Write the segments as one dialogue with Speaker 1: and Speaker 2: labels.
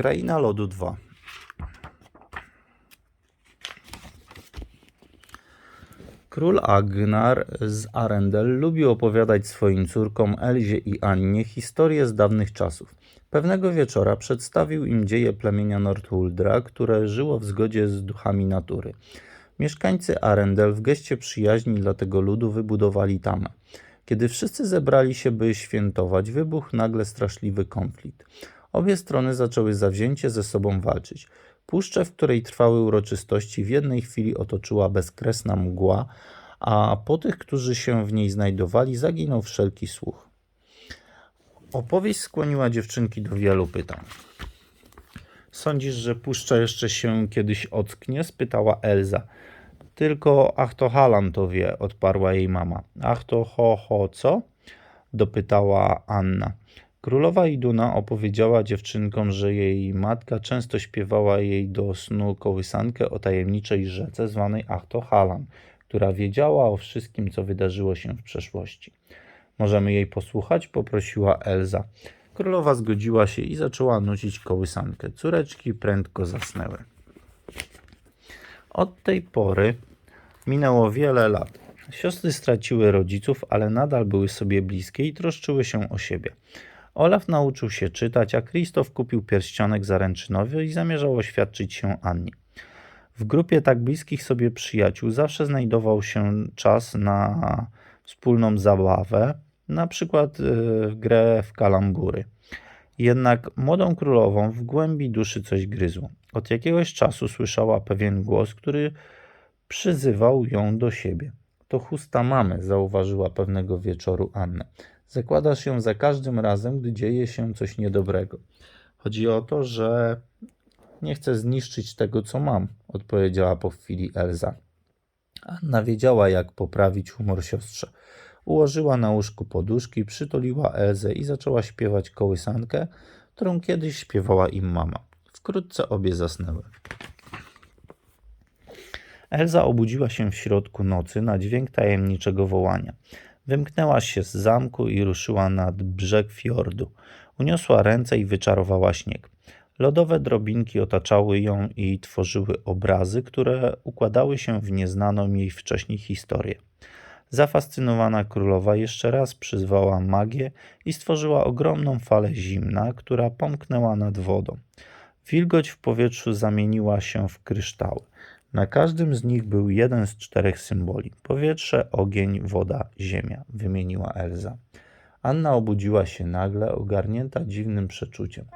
Speaker 1: Kraina Lodu 2 Król Agnar z Arendel lubił opowiadać swoim córkom Elzie i Annie historie z dawnych czasów. Pewnego wieczora przedstawił im dzieje plemienia Nordhuldra, które żyło w zgodzie z duchami natury. Mieszkańcy Arendel w geście przyjaźni dla tego ludu wybudowali tamę. Kiedy wszyscy zebrali się, by świętować, wybuchł nagle straszliwy konflikt. Obie strony zaczęły zawzięcie ze sobą walczyć. Puszczę, w której trwały uroczystości, w jednej chwili otoczyła bezkresna mgła, a po tych, którzy się w niej znajdowali, zaginął wszelki słuch. Opowieść skłoniła dziewczynki do wielu pytań. Sądzisz, że puszcza jeszcze się kiedyś ocknie? spytała Elza. Tylko ach to Halan to wie, odparła jej mama. Ach to ho ho co? dopytała Anna. Królowa Iduna opowiedziała dziewczynkom, że jej matka często śpiewała jej do snu kołysankę o tajemniczej rzece zwanej Achto Halan, która wiedziała o wszystkim, co wydarzyło się w przeszłości. Możemy jej posłuchać? poprosiła Elza. Królowa zgodziła się i zaczęła nucić kołysankę. Córeczki prędko zasnęły. Od tej pory minęło wiele lat. Siostry straciły rodziców, ale nadal były sobie bliskie i troszczyły się o siebie. Olaf nauczył się czytać, a Krzysztof kupił pierścionek zaręczynowy i zamierzał oświadczyć się Annie. W grupie tak bliskich sobie przyjaciół zawsze znajdował się czas na wspólną zabawę, na przykład y, grę w kalambury. Jednak młodą królową w głębi duszy coś gryzło. Od jakiegoś czasu słyszała pewien głos, który przyzywał ją do siebie. To chusta mamy, zauważyła pewnego wieczoru Anna. Zakładasz ją za każdym razem, gdy dzieje się coś niedobrego. Chodzi o to, że nie chcę zniszczyć tego, co mam, odpowiedziała po chwili Elza. Anna wiedziała, jak poprawić humor siostrze. Ułożyła na łóżku poduszki, przytuliła Elzę i zaczęła śpiewać kołysankę, którą kiedyś śpiewała im mama. Wkrótce obie zasnęły. Elza obudziła się w środku nocy na dźwięk tajemniczego wołania. Wymknęła się z zamku i ruszyła nad brzeg fiordu. Uniosła ręce i wyczarowała śnieg. Lodowe drobinki otaczały ją i tworzyły obrazy, które układały się w nieznaną jej wcześniej historię. Zafascynowana królowa jeszcze raz przyzwała magię i stworzyła ogromną falę zimna, która pomknęła nad wodą. Wilgoć w powietrzu zamieniła się w kryształy. Na każdym z nich był jeden z czterech symboli: powietrze, ogień, woda, ziemia, wymieniła Elza. Anna obudziła się nagle, ogarnięta dziwnym przeczuciem.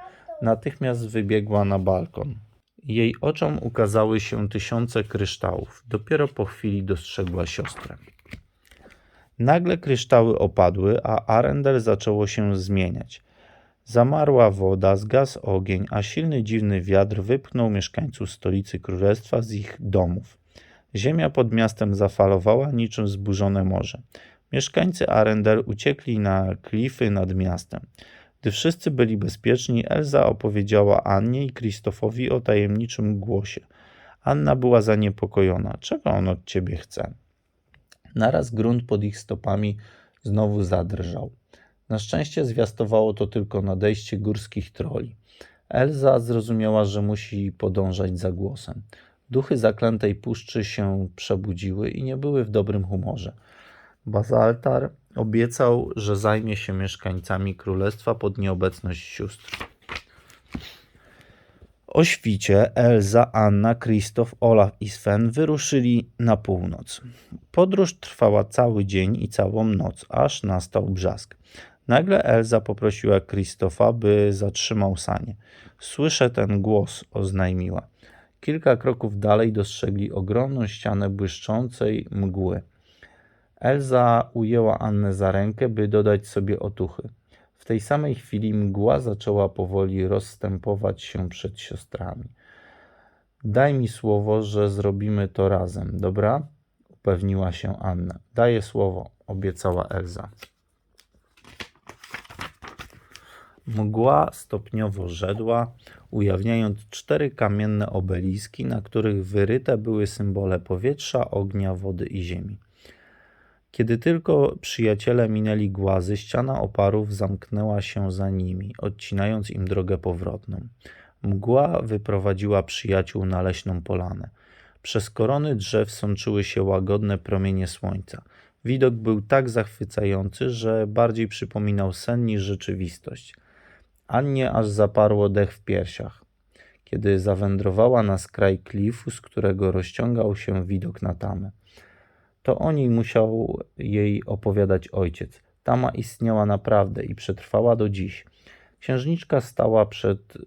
Speaker 1: Natychmiast wybiegła na balkon. Jej oczom ukazały się tysiące kryształów. Dopiero po chwili dostrzegła siostrę. Nagle kryształy opadły, a Arendel zaczęło się zmieniać. Zamarła woda, zgasł ogień, a silny dziwny wiatr wypchnął mieszkańców stolicy królestwa z ich domów. Ziemia pod miastem zafalowała niczym zburzone morze. Mieszkańcy Arendel uciekli na klify nad miastem. Gdy wszyscy byli bezpieczni, Elza opowiedziała Annie i Krzysztofowi o tajemniczym głosie. Anna była zaniepokojona. Czego on od ciebie chce? Naraz grunt pod ich stopami znowu zadrżał. Na szczęście zwiastowało to tylko nadejście górskich troli. Elza zrozumiała, że musi podążać za głosem. Duchy zaklętej puszczy się przebudziły i nie były w dobrym humorze. Bazaltar obiecał, że zajmie się mieszkańcami królestwa pod nieobecność sióstr. O świcie Elza, Anna, Krzysztof, Olaf i Sven wyruszyli na północ. Podróż trwała cały dzień i całą noc, aż nastał brzask. Nagle Elza poprosiła Krzysztofa, by zatrzymał sanie. Słyszę ten głos, oznajmiła. Kilka kroków dalej dostrzegli ogromną ścianę błyszczącej mgły. Elza ujęła Annę za rękę, by dodać sobie otuchy. W tej samej chwili mgła zaczęła powoli rozstępować się przed siostrami. Daj mi słowo, że zrobimy to razem, dobra? Upewniła się Anna. Daję słowo, obiecała Elza. Mgła stopniowo rzedła, ujawniając cztery kamienne obeliski, na których wyryte były symbole powietrza, ognia, wody i ziemi. Kiedy tylko przyjaciele minęli głazy, ściana oparów zamknęła się za nimi, odcinając im drogę powrotną. Mgła wyprowadziła przyjaciół na leśną polanę. Przez korony drzew sączyły się łagodne promienie słońca. Widok był tak zachwycający, że bardziej przypominał sen niż rzeczywistość. Annie aż zaparło dech w piersiach, kiedy zawędrowała na skraj klifu, z którego rozciągał się widok na tamę. To o niej musiał jej opowiadać ojciec. Tama istniała naprawdę i przetrwała do dziś. Księżniczka stała przed,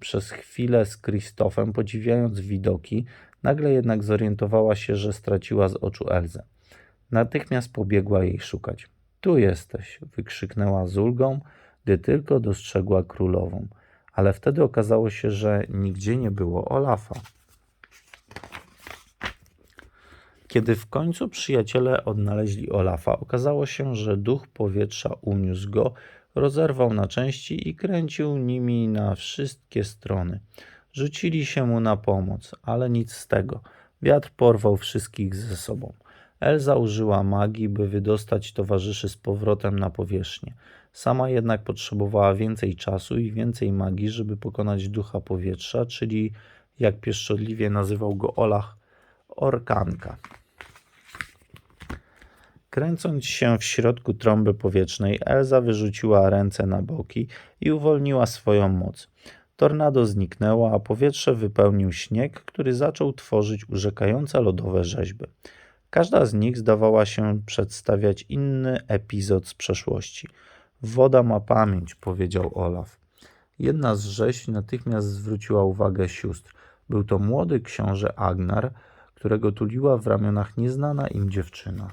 Speaker 1: przez chwilę z Krzysztofem, podziwiając widoki, nagle jednak zorientowała się, że straciła z oczu Elzę. Natychmiast pobiegła jej szukać. Tu jesteś, wykrzyknęła z ulgą, gdy tylko dostrzegła królową. Ale wtedy okazało się, że nigdzie nie było Olafa. Kiedy w końcu przyjaciele odnaleźli Olafa, okazało się, że duch powietrza uniósł go, rozerwał na części i kręcił nimi na wszystkie strony. Rzucili się mu na pomoc, ale nic z tego. Wiatr porwał wszystkich ze sobą. Elza użyła magii, by wydostać towarzyszy z powrotem na powierzchnię. Sama jednak potrzebowała więcej czasu i więcej magii, żeby pokonać ducha powietrza, czyli jak pieszczotliwie nazywał go Olach, orkanka. Kręcąc się w środku trąby powietrznej, Elza wyrzuciła ręce na boki i uwolniła swoją moc. Tornado zniknęło, a powietrze wypełnił śnieg, który zaczął tworzyć urzekające lodowe rzeźby. Każda z nich zdawała się przedstawiać inny epizod z przeszłości. Woda ma pamięć, powiedział Olaf. Jedna z rzeźb natychmiast zwróciła uwagę sióstr. Był to młody książę Agnar, którego tuliła w ramionach nieznana im dziewczyna.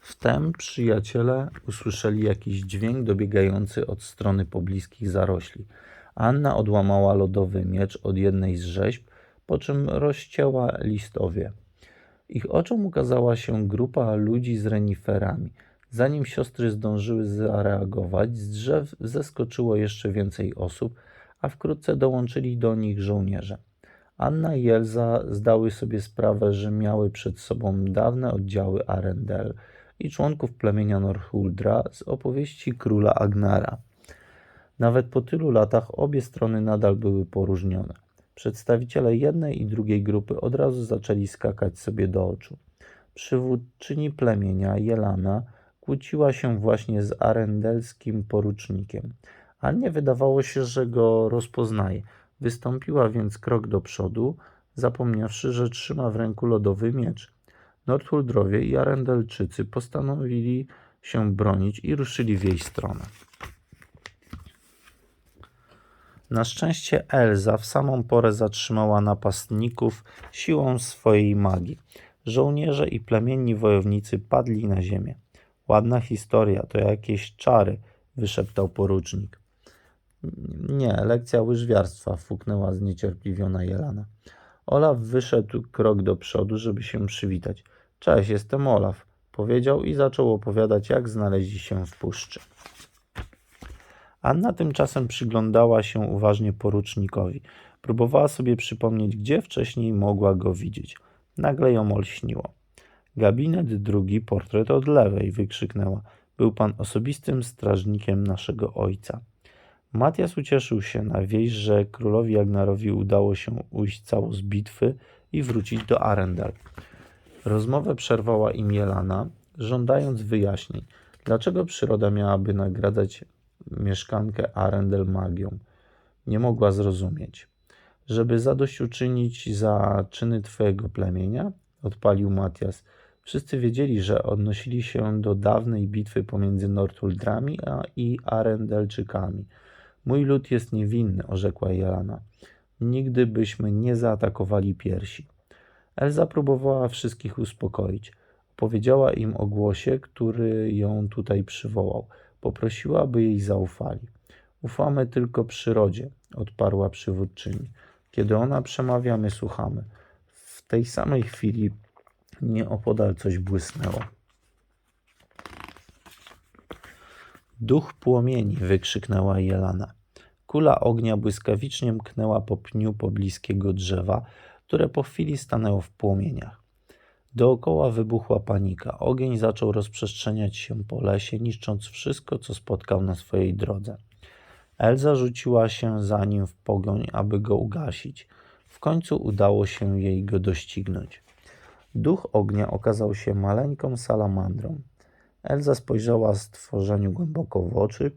Speaker 1: Wtem przyjaciele usłyszeli jakiś dźwięk dobiegający od strony pobliskich zarośli. Anna odłamała lodowy miecz od jednej z rzeźb, po czym rozcięła listowie. Ich oczom ukazała się grupa ludzi z reniferami. Zanim siostry zdążyły zareagować, z drzew zeskoczyło jeszcze więcej osób, a wkrótce dołączyli do nich żołnierze. Anna i Elza zdały sobie sprawę, że miały przed sobą dawne oddziały Arendel i członków plemienia Norhuldra z opowieści króla Agnara. Nawet po tylu latach obie strony nadal były poróżnione. Przedstawiciele jednej i drugiej grupy od razu zaczęli skakać sobie do oczu. Przywódczyni plemienia, Jelana, kłóciła się właśnie z arendelskim porucznikiem. Annie wydawało się, że go rozpoznaje. Wystąpiła więc krok do przodu, zapomniawszy, że trzyma w ręku lodowy miecz. Nordhuldrowie i Arendelczycy postanowili się bronić i ruszyli w jej stronę. Na szczęście Elza w samą porę zatrzymała napastników siłą swojej magii. Żołnierze i plemienni wojownicy padli na ziemię. Ładna historia, to jakieś czary, wyszeptał porucznik. Nie, lekcja łyżwiarstwa, fuknęła zniecierpliwiona Jelana. Olaf wyszedł krok do przodu, żeby się przywitać. Cześć, jestem Olaf, powiedział i zaczął opowiadać, jak znaleźli się w puszczy. Anna tymczasem przyglądała się uważnie porucznikowi. Próbowała sobie przypomnieć, gdzie wcześniej mogła go widzieć. Nagle ją olśniło. Gabinet drugi, portret od lewej, wykrzyknęła. Był pan osobistym strażnikiem naszego ojca. Matias ucieszył się na wieść, że królowi Agnarowi udało się ujść cało z bitwy i wrócić do Arendal. Rozmowę przerwała im Jelana, żądając wyjaśnień, dlaczego przyroda miałaby nagradzać mieszkankę Arendel magią. Nie mogła zrozumieć. Żeby zadośćuczynić za czyny twojego plemienia, odpalił Matias. Wszyscy wiedzieli, że odnosili się do dawnej bitwy pomiędzy Northuldrami i Arendelczykami. Mój lud jest niewinny, orzekła Jelana. Nigdy byśmy nie zaatakowali piersi. Elza próbowała wszystkich uspokoić. Powiedziała im o głosie, który ją tutaj przywołał. Poprosiła, by jej zaufali. Ufamy tylko przyrodzie, odparła przywódczyni. Kiedy ona przemawia, my słuchamy. W tej samej chwili nieopodal coś błysnęło. Duch płomieni! wykrzyknęła Jelana. Kula ognia błyskawicznie mknęła po pniu pobliskiego drzewa, które po chwili stanęło w płomieniach. Dookoła wybuchła panika. Ogień zaczął rozprzestrzeniać się po lesie, niszcząc wszystko, co spotkał na swojej drodze. Elza rzuciła się za nim w pogoń, aby go ugasić. W końcu udało się jej go doścignąć. Duch ognia okazał się maleńką salamandrą. Elza spojrzała stworzeniu głęboko w oczy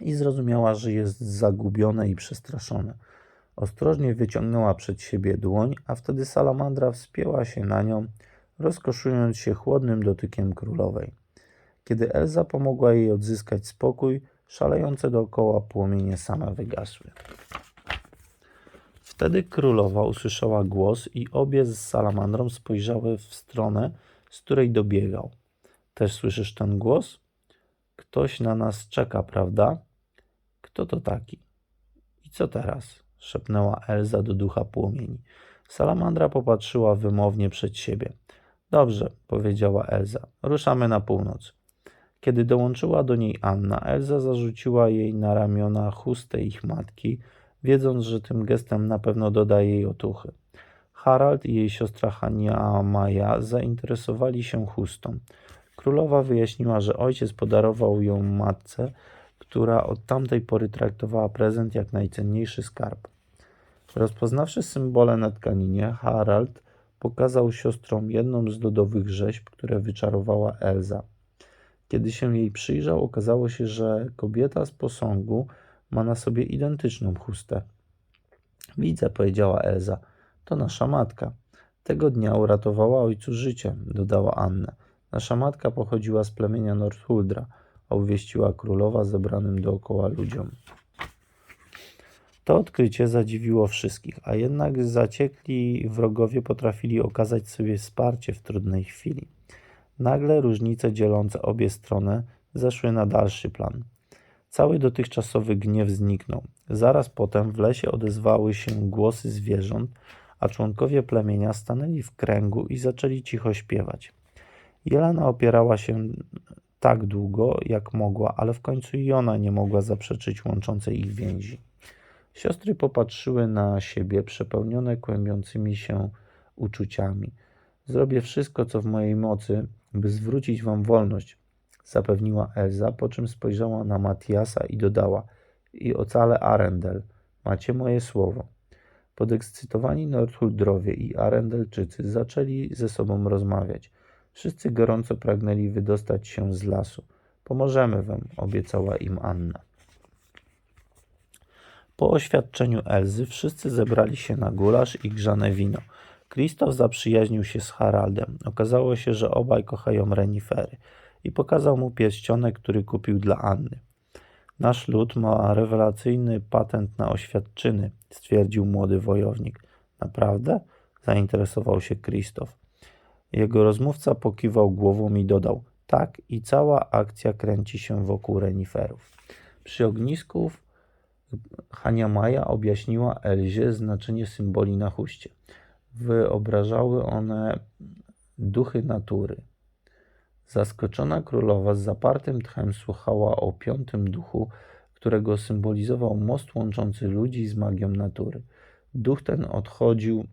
Speaker 1: i zrozumiała, że jest zagubione i przestraszone. Ostrożnie wyciągnęła przed siebie dłoń, a wtedy salamandra wspięła się na nią, rozkoszując się chłodnym dotykiem królowej. Kiedy Elza pomogła jej odzyskać spokój, szalejące dookoła płomienie same wygasły. Wtedy królowa usłyszała głos i obie z salamandrą spojrzały w stronę, z której dobiegał. Też słyszysz ten głos? Ktoś na nas czeka, prawda? Kto to taki? I co teraz? szepnęła Elza do ducha płomieni. Salamandra popatrzyła wymownie przed siebie. Dobrze, powiedziała Elza. Ruszamy na północ. Kiedy dołączyła do niej Anna, Elza zarzuciła jej na ramiona chustę ich matki, wiedząc, że tym gestem na pewno doda jej otuchy. Harald i jej siostra Hania Maja zainteresowali się chustą. Królowa wyjaśniła, że ojciec podarował ją matce, która od tamtej pory traktowała prezent jak najcenniejszy skarb. Rozpoznawszy symbole na tkaninie, Harald pokazał siostrom jedną z lodowych rzeźb, które wyczarowała Elza. Kiedy się jej przyjrzał, okazało się, że kobieta z posągu ma na sobie identyczną chustę. Widzę, powiedziała Elza. To nasza matka. Tego dnia uratowała ojcu życie, dodała Anna. Nasza matka pochodziła z plemienia Northuldra, a uwieściła królowa zebranym dookoła ludziom. To odkrycie zadziwiło wszystkich, a jednak zaciekli wrogowie potrafili okazać sobie wsparcie w trudnej chwili. Nagle różnice dzielące obie strony zeszły na dalszy plan. Cały dotychczasowy gniew zniknął. Zaraz potem w lesie odezwały się głosy zwierząt, a członkowie plemienia stanęli w kręgu i zaczęli cicho śpiewać. Jelena opierała się tak długo, jak mogła, ale w końcu i ona nie mogła zaprzeczyć łączącej ich więzi. Siostry popatrzyły na siebie, przepełnione kłębiącymi się uczuciami. Zrobię wszystko, co w mojej mocy, by zwrócić wam wolność, zapewniła Elza, po czym spojrzała na Matiasa i dodała: I ocalę Arendel. Macie moje słowo. Podekscytowani Nordhuldrowie i Arendelczycy zaczęli ze sobą rozmawiać. Wszyscy gorąco pragnęli wydostać się z lasu. Pomożemy wam, obiecała im Anna. Po oświadczeniu Elzy wszyscy zebrali się na gulasz i grzane wino. Krzysztof zaprzyjaźnił się z Haraldem. Okazało się, że obaj kochają renifery i pokazał mu pierścionek, który kupił dla Anny. Nasz lud ma rewelacyjny patent na oświadczyny, stwierdził młody wojownik. Naprawdę? zainteresował się Krzysztof. Jego rozmówca pokiwał głową i dodał: Tak, i cała akcja kręci się wokół reniferów. Przy ognisku Hania Maja objaśniła Elzie znaczenie symboli na chuście. Wyobrażały one duchy natury. Zaskoczona królowa z zapartym tchem słuchała o piątym duchu, którego symbolizował most łączący ludzi z magią natury. Duch ten odchodził,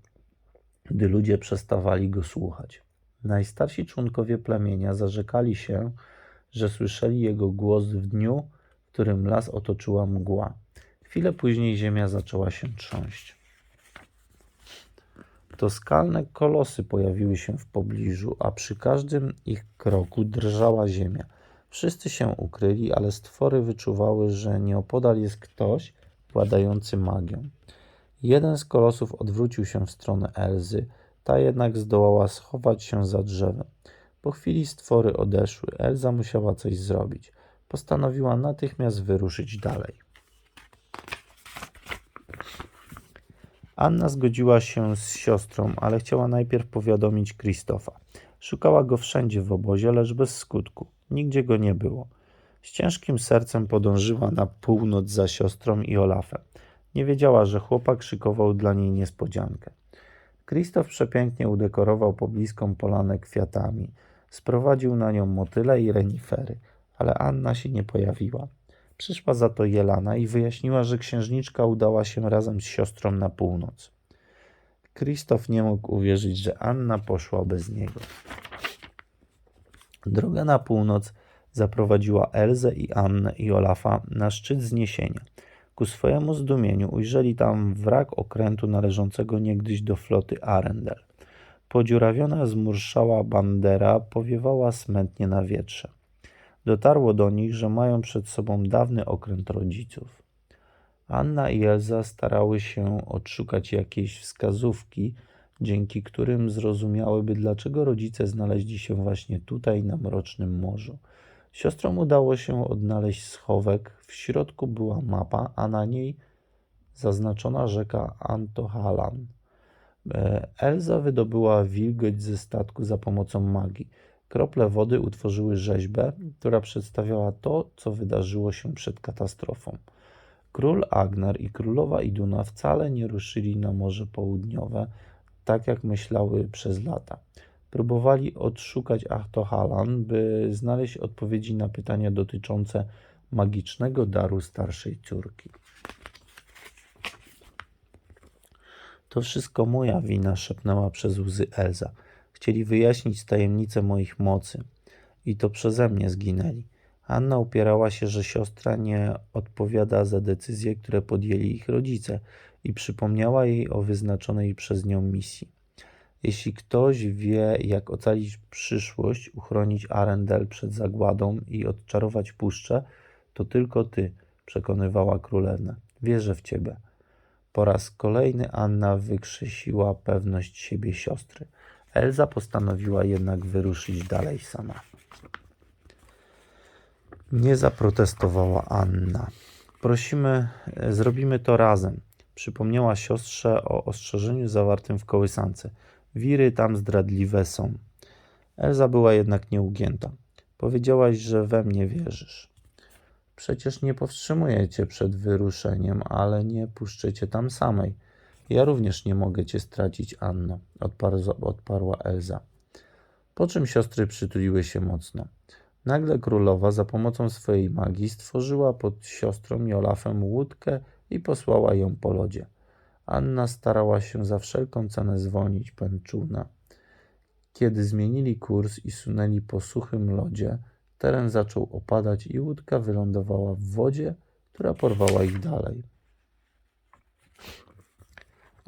Speaker 1: gdy ludzie przestawali go słuchać. Najstarsi członkowie plemienia zarzekali się, że słyszeli jego głos w dniu, w którym las otoczyła mgła. Chwilę później ziemia zaczęła się trząść. To skalne kolosy pojawiły się w pobliżu, a przy każdym ich kroku drżała ziemia. Wszyscy się ukryli, ale stwory wyczuwały, że nieopodal jest ktoś władający magią. Jeden z kolosów odwrócił się w stronę Elzy, ta jednak zdołała schować się za drzewem. Po chwili stwory odeszły. Elza musiała coś zrobić. Postanowiła natychmiast wyruszyć dalej. Anna zgodziła się z siostrą, ale chciała najpierw powiadomić Krzysztofa. Szukała go wszędzie w obozie, lecz bez skutku. Nigdzie go nie było. Z ciężkim sercem podążyła na północ za siostrą i Olafem. Nie wiedziała, że chłopak szykował dla niej niespodziankę. Krzysztof przepięknie udekorował pobliską polanę kwiatami. Sprowadził na nią motyle i renifery, ale Anna się nie pojawiła. Przyszła za to Jelana i wyjaśniła, że księżniczka udała się razem z siostrą na północ. Krzysztof nie mógł uwierzyć, że Anna poszła bez niego. Droga na północ zaprowadziła Elzę i Annę i Olafa na szczyt zniesienia. Ku swojemu zdumieniu ujrzeli tam wrak okrętu należącego niegdyś do floty Arendel. Podziurawiona zmurszała bandera powiewała smętnie na wietrze. Dotarło do nich, że mają przed sobą dawny okręt rodziców. Anna i Elza starały się odszukać jakieś wskazówki, dzięki którym zrozumiałyby, dlaczego rodzice znaleźli się właśnie tutaj na mrocznym morzu. Siostrom udało się odnaleźć schowek. W środku była mapa, a na niej zaznaczona rzeka Antohalan. E, Elza wydobyła wilgoć ze statku za pomocą magii. Krople wody utworzyły rzeźbę, która przedstawiała to, co wydarzyło się przed katastrofą. Król Agnar i królowa Iduna wcale nie ruszyli na Morze Południowe, tak jak myślały przez lata. Próbowali odszukać Ahtohalan, by znaleźć odpowiedzi na pytania dotyczące magicznego daru starszej córki. To wszystko moja wina, szepnęła przez łzy Elza. Chcieli wyjaśnić tajemnicę moich mocy i to przeze mnie zginęli. Anna upierała się, że siostra nie odpowiada za decyzje, które podjęli ich rodzice i przypomniała jej o wyznaczonej przez nią misji. Jeśli ktoś wie, jak ocalić przyszłość, uchronić Arendel przed zagładą i odczarować puszczę, to tylko ty, przekonywała królewna. Wierzę w ciebie. Po raz kolejny Anna wykrzesiła pewność siebie siostry. Elza postanowiła jednak wyruszyć dalej sama. Nie zaprotestowała Anna. Prosimy, e, zrobimy to razem. Przypomniała siostrze o ostrzeżeniu zawartym w kołysance. Wiry tam zdradliwe są. Elza była jednak nieugięta. Powiedziałaś, że we mnie wierzysz. Przecież nie powstrzymuję cię przed wyruszeniem, ale nie puszczę cię tam samej. Ja również nie mogę cię stracić, Anno, odparła, Elza. Po czym siostry przytuliły się mocno. Nagle królowa za pomocą swojej magii stworzyła pod siostrą i Olafem łódkę i posłała ją po lodzie. Anna starała się za wszelką cenę zwolnić pęd czółna. Kiedy zmienili kurs i sunęli po suchym lodzie, teren zaczął opadać i łódka wylądowała w wodzie, która porwała ich dalej.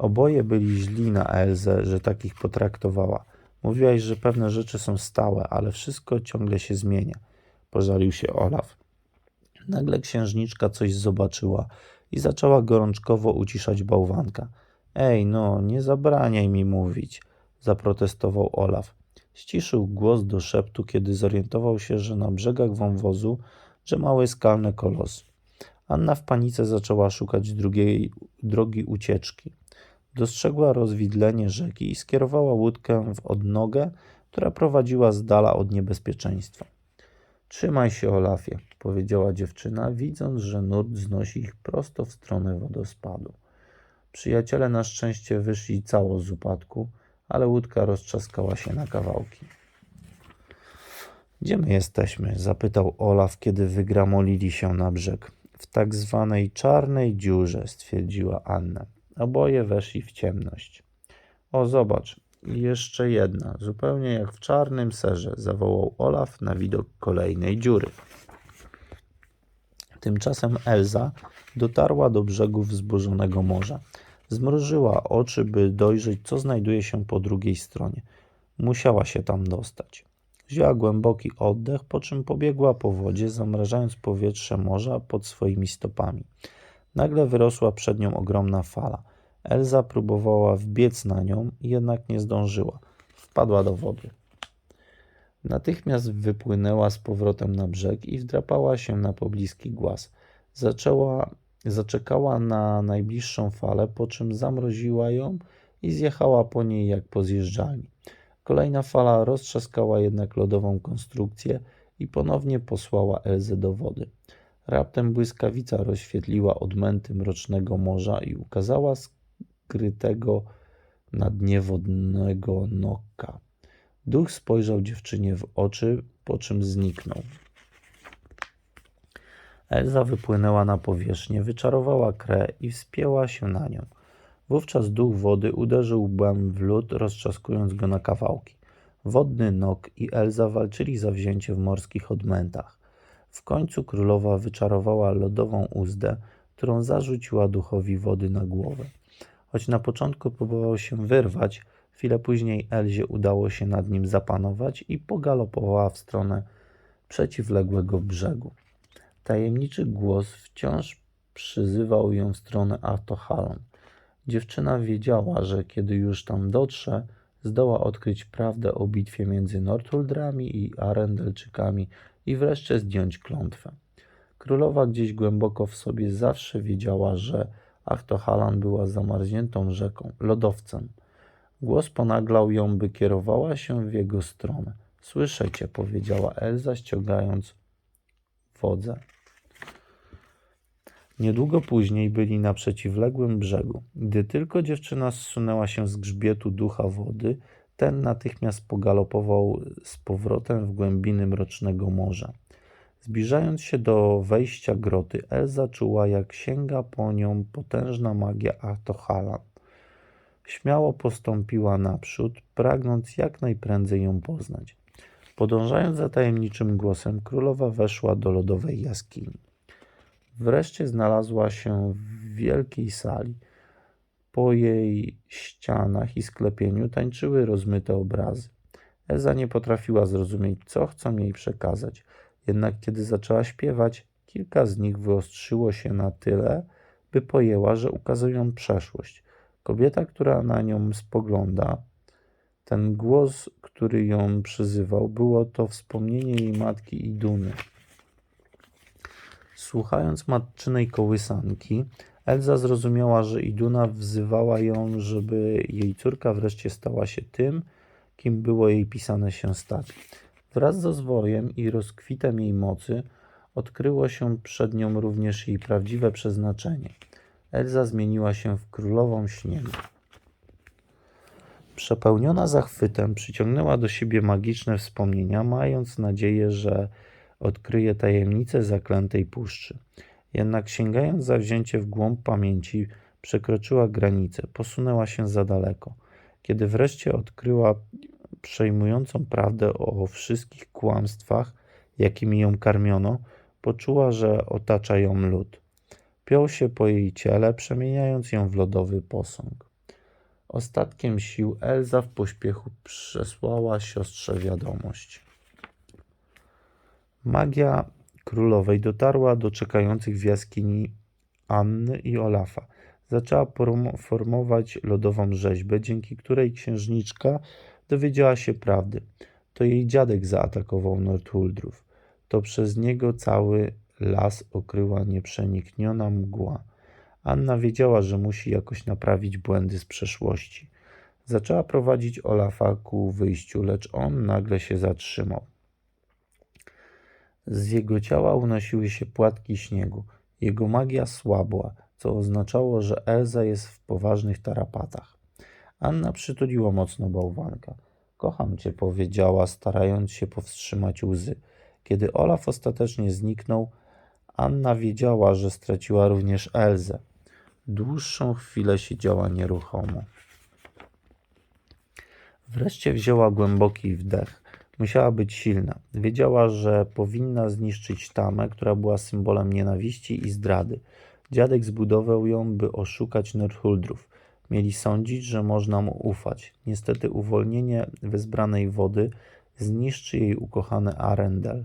Speaker 1: Oboje byli źli na Elzę, że tak ich potraktowała. Mówiłaś, że pewne rzeczy są stałe, ale wszystko ciągle się zmienia. Pożalił się Olaf. Nagle księżniczka coś zobaczyła i zaczęła gorączkowo uciszać bałwanka. Ej, no, nie zabraniaj mi mówić, zaprotestował Olaf. Ściszył głos do szeptu, kiedy zorientował się, że na brzegach wąwozu drzemały skalne kolosy. Anna w panice zaczęła szukać drugiej drogi ucieczki. Dostrzegła rozwidlenie rzeki i skierowała łódkę w odnogę, która prowadziła z dala od niebezpieczeństwa. Trzymaj się, Olafie, powiedziała dziewczyna, widząc, że nurt znosi ich prosto w stronę wodospadu. Przyjaciele na szczęście wyszli cało z upadku, ale łódka roztrzaskała się na kawałki. Gdzie my jesteśmy? zapytał Olaf, kiedy wygramolili się na brzeg. W tak zwanej czarnej dziurze, stwierdziła Anna. Oboje weszli w ciemność. O, zobacz, jeszcze jedna, zupełnie jak w czarnym serze, zawołał Olaf na widok kolejnej dziury. Tymczasem Elza dotarła do brzegów zburzonego morza. Zmrużyła oczy, by dojrzeć, co znajduje się po drugiej stronie. Musiała się tam dostać. Wzięła głęboki oddech, po czym pobiegła po wodzie, zamrażając powietrze morza pod swoimi stopami. Nagle wyrosła przed nią ogromna fala. Elza próbowała wbiec na nią, jednak nie zdążyła. Wpadła do wody. Natychmiast wypłynęła z powrotem na brzeg i wdrapała się na pobliski głaz. Zaczęła, zaczekała na najbliższą falę, po czym zamroziła ją i zjechała po niej jak po zjeżdżalni. Kolejna fala roztrzaskała jednak lodową konstrukcję i ponownie posłała Elzę do wody. Raptem błyskawica rozświetliła odmęty mrocznego morza i ukazała skrytego na dnie wodnego noka. Duch spojrzał dziewczynie w oczy, po czym zniknął. Elza wypłynęła na powierzchnię, wyczarowała krę i wspięła się na nią. Wówczas duch wody uderzył łbem w lód, roztrzaskując go na kawałki. Wodny nok i Elza walczyli za wzięcie w morskich odmętach. W końcu królowa wyczarowała lodową uzdę, którą zarzuciła duchowi wody na głowę. Choć na początku próbował się wyrwać, chwilę później Elzie udało się nad nim zapanować i pogalopowała w stronę przeciwległego brzegu. Tajemniczy głos wciąż przyzywał ją w stronę Artohalon. Dziewczyna wiedziała, że kiedy już tam dotrze, zdoła odkryć prawdę o bitwie między Northuldrami i Arendelczykami i wreszcie zdjąć klątwę. Królowa gdzieś głęboko w sobie zawsze wiedziała, że Achtohalan była zamarzniętą rzeką, lodowcem. Głos ponaglał ją, by kierowała się w jego stronę. Słyszę cię, powiedziała Elza, ściągając wodze. Niedługo później byli na przeciwległym brzegu. Gdy tylko dziewczyna zsunęła się z grzbietu ducha wody, ten natychmiast pogalopował z powrotem w głębiny mrocznego morza. Zbliżając się do wejścia groty, Elza czuła, jak sięga po nią potężna magia Artohalan. Śmiało postąpiła naprzód, pragnąc jak najprędzej ją poznać. Podążając za tajemniczym głosem, królowa weszła do lodowej jaskini. Wreszcie znalazła się w wielkiej sali. Po jej ścianach i sklepieniu tańczyły rozmyte obrazy. Eza nie potrafiła zrozumieć, co chcą jej przekazać. Jednak kiedy zaczęła śpiewać, kilka z nich wyostrzyło się na tyle, by pojęła, że ukazują przeszłość. Kobieta, która na nią spogląda, ten głos, który ją przyzywał, było to wspomnienie jej matki Iduny. Słuchając matczynej kołysanki, Elza zrozumiała, że Iduna wzywała ją, żeby jej córka wreszcie stała się tym, kim było jej pisane się stać. Wraz z rozwojem i rozkwitem jej mocy odkryło się przed nią również jej prawdziwe przeznaczenie. Elza zmieniła się w królową śniegu. Przepełniona zachwytem, przyciągnęła do siebie magiczne wspomnienia, mając nadzieję, że odkryje tajemnicę zaklętej puszczy. Jednak sięgając zawzięcie w głąb pamięci, przekroczyła granicę, posunęła się za daleko. Kiedy wreszcie odkryła przejmującą prawdę o wszystkich kłamstwach, jakimi ją karmiono, poczuła, że otacza ją lód. Piął się po jej ciele, przemieniając ją w lodowy posąg. Ostatkiem sił Elza w pośpiechu przesłała siostrze wiadomość. Magia królowej dotarła do czekających w jaskini Anny i Olafa. Zaczęła formować lodową rzeźbę, dzięki której księżniczka dowiedziała się prawdy. To jej dziadek zaatakował Nordhuldrów. To przez niego cały las okryła nieprzenikniona mgła. Anna wiedziała, że musi jakoś naprawić błędy z przeszłości. Zaczęła prowadzić Olafa ku wyjściu, lecz on nagle się zatrzymał. Z jego ciała unosiły się płatki śniegu. Jego magia słabła, co oznaczało, że Elza jest w poważnych tarapatach. Anna przytuliła mocno bałwanka. Kocham cię, powiedziała, starając się powstrzymać łzy. Kiedy Olaf ostatecznie zniknął, Anna wiedziała, że straciła również Elzę. Dłuższą chwilę siedziała nieruchomo. Wreszcie wzięła głęboki wdech. Musiała być silna. Wiedziała, że powinna zniszczyć tamę, która była symbolem nienawiści i zdrady. Dziadek zbudował ją, by oszukać Northuldrów. Mieli sądzić, że można mu ufać. Niestety uwolnienie wezbranej wody zniszczy jej ukochany Arendel.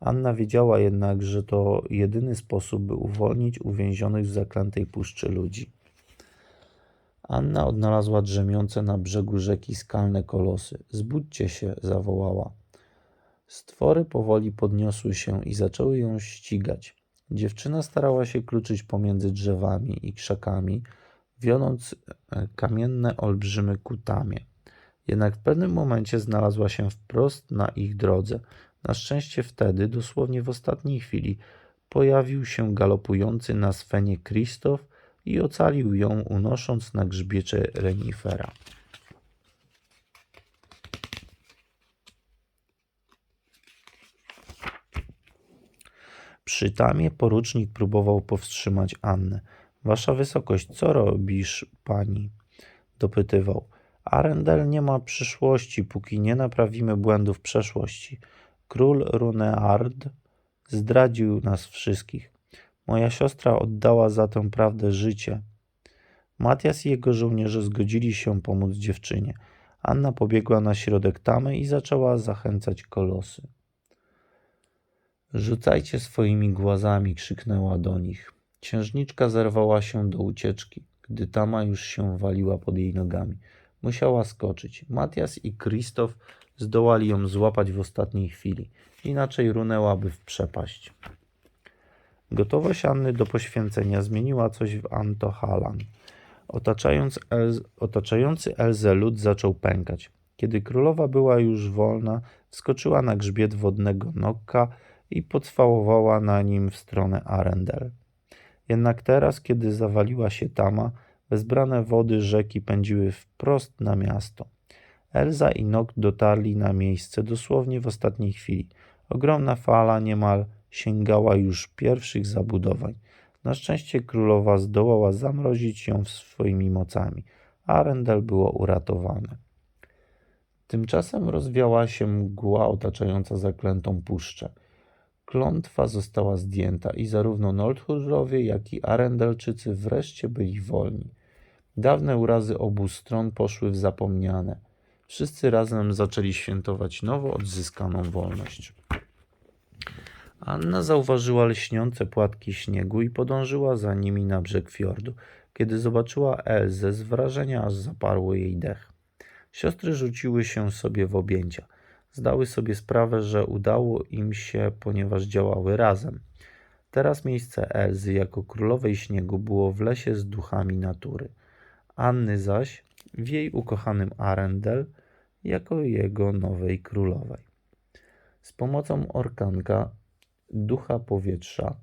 Speaker 1: Anna wiedziała jednak, że to jedyny sposób, by uwolnić uwięzionych w zaklętej puszczy ludzi. Anna odnalazła drzemiące na brzegu rzeki skalne kolosy. Zbudźcie się, zawołała. Stwory powoli podniosły się i zaczęły ją ścigać. Dziewczyna starała się kluczyć pomiędzy drzewami i krzakami, wionąc e, kamienne olbrzymy ku tamie. Jednak w pewnym momencie znalazła się wprost na ich drodze. Na szczęście wtedy, dosłownie w ostatniej chwili, pojawił się galopujący na swenie Krzysztof i ocalił ją, unosząc na grzbiecie renifera. Przy tamie porucznik próbował powstrzymać Annę. Wasza wysokość, co robisz, pani? dopytywał. Arendel nie ma przyszłości, póki nie naprawimy błędów przeszłości. Król Runeard zdradził nas wszystkich. Moja siostra oddała za tę prawdę życie. Matias i jego żołnierze zgodzili się pomóc dziewczynie. Anna pobiegła na środek tamy i zaczęła zachęcać kolosy. Rzucajcie swoimi głazami, krzyknęła do nich. Księżniczka zerwała się do ucieczki, gdy tama już się waliła pod jej nogami. Musiała skoczyć. Matias i Krzysztof zdołali ją złapać w ostatniej chwili, inaczej runęłaby w przepaść. Gotowość Anny do poświęcenia zmieniła coś w Antohalan. Otaczając otaczający Elzę lód zaczął pękać. Kiedy królowa była już wolna, wskoczyła na grzbiet wodnego Nokka i pocwałowała na nim w stronę Arendel. Jednak teraz, kiedy zawaliła się tama, wezbrane wody rzeki pędziły wprost na miasto. Elza i Nok dotarli na miejsce dosłownie w ostatniej chwili. Ogromna fala niemal sięgała już pierwszych zabudowań. Na szczęście królowa zdołała zamrozić ją swoimi mocami. Arendel było uratowane. Tymczasem rozwiała się mgła otaczająca zaklętą puszczę. Klątwa została zdjęta i zarówno Nordhurowie, jak i Arendelczycy wreszcie byli wolni. Dawne urazy obu stron poszły w zapomniane. Wszyscy razem zaczęli świętować nowo odzyskaną wolność. Anna zauważyła lśniące płatki śniegu i podążyła za nimi na brzeg fiordu. Kiedy zobaczyła Elzę, z wrażenia aż zaparło jej dech. Siostry rzuciły się sobie w objęcia. Zdały sobie sprawę, że udało im się, ponieważ działały razem. Teraz miejsce Elzy jako królowej śniegu było w lesie z duchami natury. Anny zaś w jej ukochanym Arendel jako jego nowej królowej. Z pomocą orkanka, ducha powietrza,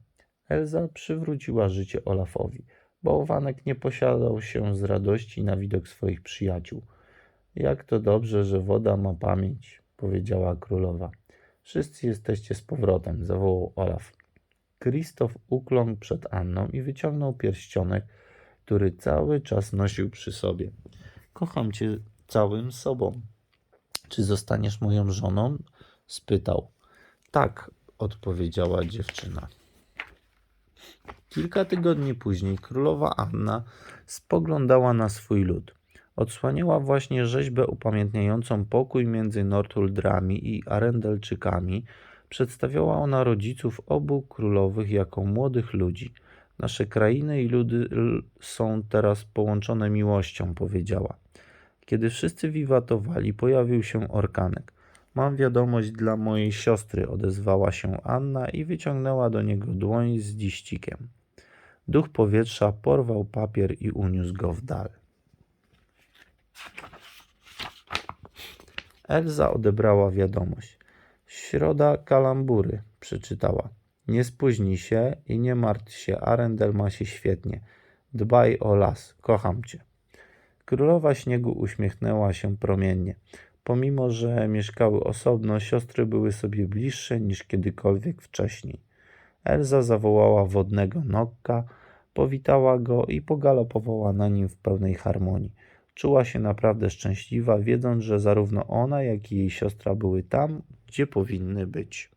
Speaker 1: Elza przywróciła życie Olafowi. Bałwanek nie posiadał się z radości na widok swoich przyjaciół. Jak to dobrze, że woda ma pamięć, powiedziała królowa. Wszyscy jesteście z powrotem, zawołał Olaf. Krzysztof ukląkł przed Anną i wyciągnął pierścionek, który cały czas nosił przy sobie. Kocham cię całym sobą. Czy zostaniesz moją żoną? spytał. Tak, odpowiedziała dziewczyna. Kilka tygodni później królowa Anna spoglądała na swój lud. Odsłaniała właśnie rzeźbę upamiętniającą pokój między Northuldrami i Arendelczykami. Przedstawiała ona rodziców obu królowych jako młodych ludzi. Nasze krainy i ludy są teraz połączone miłością, powiedziała. Kiedy wszyscy wiwatowali, pojawił się orkanek. Mam wiadomość dla mojej siostry, odezwała się Anna i wyciągnęła do niego dłoń z liścikiem. Duch powietrza porwał papier i uniósł go w dal. Elza odebrała wiadomość. Środa kalambury, przeczytała. Nie spóźnij się i nie martw się, Arendel ma się świetnie. Dbaj o las, kocham cię. Królowa śniegu uśmiechnęła się promiennie. Pomimo, że mieszkały osobno, siostry były sobie bliższe niż kiedykolwiek wcześniej. Elza zawołała wodnego Nokka, powitała go i pogalopowała na nim w pełnej harmonii. Czuła się naprawdę szczęśliwa, wiedząc, że zarówno ona, jak i jej siostra były tam, gdzie powinny być.